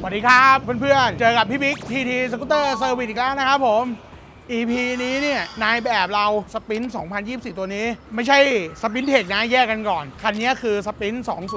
สวัสดีครับเพื่อนๆ เจอกับพี่บิ๊กทีทีสกูตเตอร์เซอร์วิสอีกแล้วนะครับผม EP นี้เนี่ยนายแบบเราสปิน2024 ตัวนี้ ไม่ใช่สปินเทคนะแยกกันก่อน คันนี้คือสปิน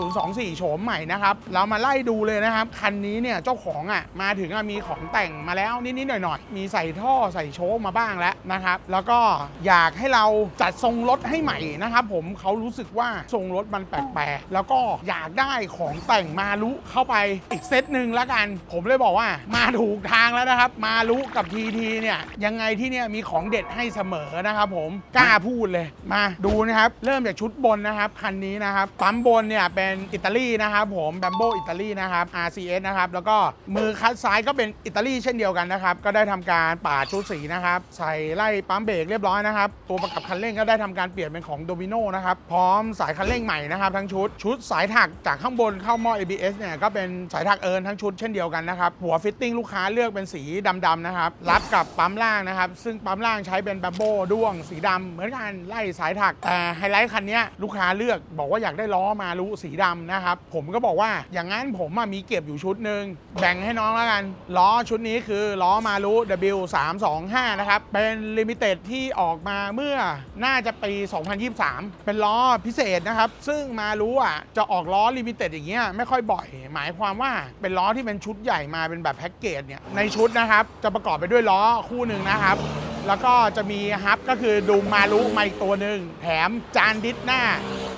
2024 โฉมใหม่นะครับ เรามาไล่ดูเลยนะครับ คันนี้เนี่ยเจ้าของอะมาถึงมีของแต่งมาแล้วนิดๆหน่อยๆ มีใส่ท่อใส่โชคมาบ้างแล้วนะครับ แล้วก็อยากให้เราจัดทรงรถให้ใหม่นะครับผมเขารู้สึกว่าทรงรถมันแปลกๆแล้วก็อยากได้ของแต่งมาลุเข้าไปอีกเซตหนึ่งล้วกัน ผมเลยบอกว่ามาถูกทางแล้วนะครับ มาลุกับทีทีเนี่ยยังไงที่เนี่ยมีของเด็ดให้เสมอนะครับผมกล้าพูดเลยมาดูนะครับเริ่มจากชุดบนนะครับคันนี้นะครับปั๊มบนเนี่ยเป็นอิตาลีนะครับผมแบมโบอิตาลีนะครับ RCS นะครับแล้วก็มือคัดซ้ายก็เป็นอิตาลีเช่นเดียวกันนะครับก็ได้ทำการปาดชุดสีนะครับใส่ไล่ปั๊มเบรกเรียบร้อยนะครับตัวประกับคันเร่งก็ได้ทำการเปลี่ยนเป็นของโดมิโนนะครับพร้อมสายคันเร่งใหม่นะครับทั้งชุดชุดสายถักจากข้างบนเข้าหม้อ ABS เนี่ยก็เป็นสายถักเอิร์นทั้งชุดเช่นเดียวกันนะครับหัวฟิตติ้งลูกค้าเลือกเป็นสีดำๆนะครับรับกับปั๊มล่างนะครับซึ่งปั๊มล่างใช้เป็นแบมโบด้วง สีดำเหมือนกันไล่สายถักแต่ไฮไลท์คันนี้ลูกค้าเลือกบอกว่าอยากได้ล้อมารุสีดำนะครับผมก็บอกว่าอย่างนั้นผมมีเก็บอยู่ชุดหนึ่งแบ่งให้น้องแล้วกัน ล้อชุดนี้คือล้อมารุ W325 นะครับเป็นลิมิเต็ดที่ออกมาเมื่อน่าจะปี 2023 เป็นล้อพิเศษนะครับ ซึ่งมารู้อะจะออกล้อลิมิเต็ดอย่างเงี้ยไม่ค่อยบ่อย หมายความว่าเป็นล้อที่เป็นชุดใหญ่มาเป็นแบบแพ็กเกจเนี่ยในชุดนะครับจะประกอบไปด้วยล้อคู่หนึ่งนะครับแล้วก็จะมีฮับก็คือดูมมารุมาอีกตัวหนึ่งแถมจานดิสหน้า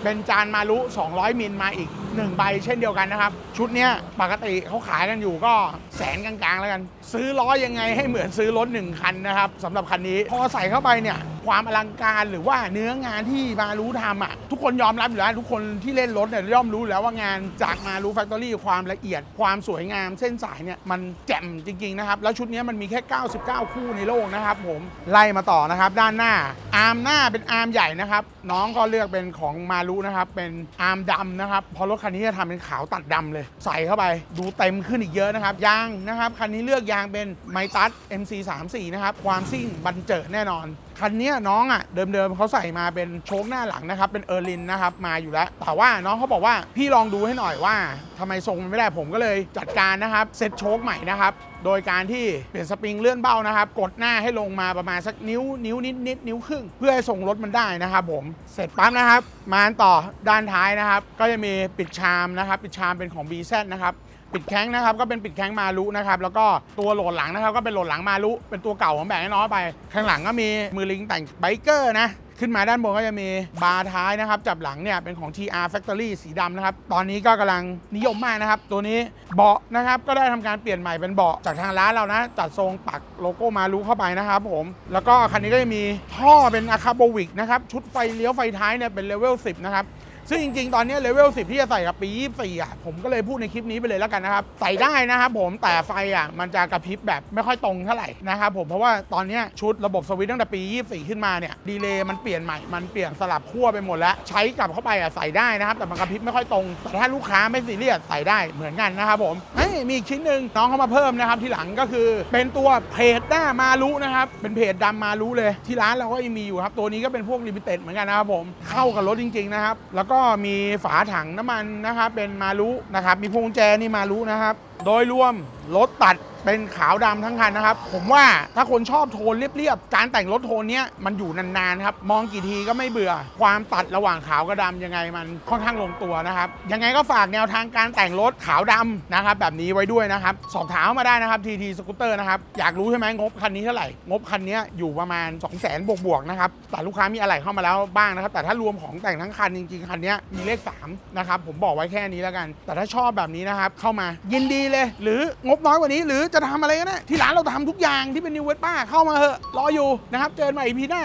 เป็นจานมารุ200 มิลมาอีก 1 ใบเช่นเดียวกันนะครับ ชุดเนี้ยปกติเขาขายกันอยู่ก็แสนกลางๆแล้วกัน ซื้อล้อยังไงให้เหมือนซื้อรถ1คันนะครับสำหรับคันนี้พอใส่เข้าไปเนี่ยความอลังการหรือว่าเนื้องานที่มารู้ทำอะทุกคนยอมรับอยู่แล้วทุกคนที่เล่นรถเนี่ยย่อมรู้แล้วว่างานจากมารู้แฟคทอรี่ความละเอียด ความสวยงามเส้นสายเนี่ยมันแจ่มจริงๆนะครับแล้วชุดนี้มันมีแค่ 99 คู่ในโลกนะครับผมไล่มาต่อนะครับด้านหน้าอาร์มหน้าเป็นอาร์มใหญ่นะครับน้องก็เลือกเป็นของมารุนะครับเป็นอาร์มดำนะครับพราะรถคันนี้จะทำเป็นขาวตัดดำเลย ใส่เข้าไปดูเต็มขึ้นอีกเยอะนะครับ ยางนะครับ คันนี้เลือกยางเป็นไมตัส MC34 นะครับ ความซิ่งบันเจิดแน่นอน คันนี้น้องอะเดิมๆเขาใส่มาเป็นโชคหน้าหลังนะครับ เป็นเออร์ลินนะครับ มาอยู่แล้ว แต่ว่าน้องเขาบอกว่าพี่ลองดูให้หน่อยว่าทำไมทรงมันไม่ได้ผมก็เลยจัดการนะครับเซ็ตโชคใหม่นะครับ โดยการที่เปลี่ยนสปริงเลื่อนเบ้านะครับ กดหน้าให้ลงมาประมาณสักนิ้ว นิ้วนิดนิดนิ้วครึ่ง เพื่อให้ทรงรถมันได้นะครับผมเสร็จปั๊บนะครับ มาต่อด้านท้ายนะครับ ก็จะมีปิดชามนะครับ ปิดชามเป็นของ BZ นะครับปิดแข้งนะครับก็เป็นปิดแข้งมารุนะครับแล้วก็ตัวโหลดหลังนะครับก็เป็นโหลดหลังมารุเป็นตัวเก่าของแบงให้น้องไป ข้างหลังก็มีมือลิงแต่งไบเกอร์นะ ขึ้นมาด้านบนก็จะมีบาร์ท้ายนะครับ จับหลังเนี่ยเป็นของ TR Factory สีดำนะครับ ตอนนี้ก็กำลังนิยมมากนะครับ ตัวนี้เบาะนะครับ ก็ได้ทำการเปลี่ยนใหม่เป็นเบาะจากทางร้านเรานะ จัดทรงปักโลโก้มารุเข้าไปนะครับผม แล้วก็คันนี้ก็จะมีท่อเป็นอะคาโบวิกนะครับ ชุดไฟเลี้ยวไฟท้ายเนี่ยเป็นเลเวล10 นะครับ ซึ่งจริงๆ ตอนนี้เลเวล 10 ที่จะใส่กับปี 24 อะ ผมก็เลยพูดในคลิปนี้ไปเลยแล้วกันนะครับ ใส่ได้นะครับผมแต่ไฟอะ มันจะกระพริบแบบไม่ค่อยตรงเท่าไหร่นะครับผมเพราะว่าตอนนี้ชุดระบบสวิตตั้งแต่ปี 24 ขึ้นมาเนี่ยดีเลย์มันเปลี่ยนใหม่ มันเปลี่ยนสลับขั้วไปหมดแล้ว ใช้กลับเข้าไปอะใส่ได้นะครับ แต่มันกระพริบไม่ค่อยตรง แต่ถ้าลูกค้าไม่ซีเรียสใส่ได้เหมือนกันนะครับผมเฮ้ยมีอีกชิ้นหนึ่งน้องเขามาเพิ่มนะครับที่หลังก็คือเป็นตัวเพจหน้ามารุนะครับเป็นเพจดำมารุเลย ที่ร้านเราก็ยังมีอยู่ครับตัวนี้ก็เป็นพวกลิมิเต็ดเหมือนกันนะครับผมเข้ากับรถจริงๆนะครับแล้วก็มีฝาถังน้ำมันนะครับเป็นมารุนะครับมีพวงแจนี่มารุนะครับ โดยรวมรถตัดเป็นขาวดำทั้งคันนะครับ ผมว่าถ้าคนชอบโทนเรียบๆ การแต่งรถโทนเนี้ยมันอยู่นานๆครับ มองกี่ทีก็ไม่เบื่อ ความตัดระหว่างขาวกับดำยังไงมันค่อนข้างลงตัวนะครับ ยังไงก็ฝากแนวทางการแต่งรถขาวดำนะครับ แบบนี้ไว้ด้วยนะครับ สอบถามมาได้นะครับทีทีสกูตเตอร์นะครับ อยากรู้ใช่ไหมงบคันนี้เท่าไหร่ งบคันนี้อยู่ประมาณ 2 0 0 0 0 0บวกๆนะครับแต่ลูกค้ามีอะไรเข้ามาแล้วบ้างนะครับ แต่ถ้ารวมของแต่งทั้งคันจริงๆคันนี้มีเลข3นะครับผมบอกไว้แค่นี้แล้วกัน แต่ถ้าชอบแบบนี้นะครับเข้ามายินดีเลย หรืองบน้อยกว่านี้ หรือจะทำอะไรก็ได้ที่ร้านเราทำทุกอย่างที่เป็นนิวเวสป้าเข้ามาเหอะรออยู่นะครับ เจอกันใหม่อีพีหน้า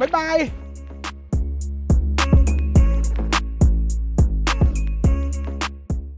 บ๊ายบาย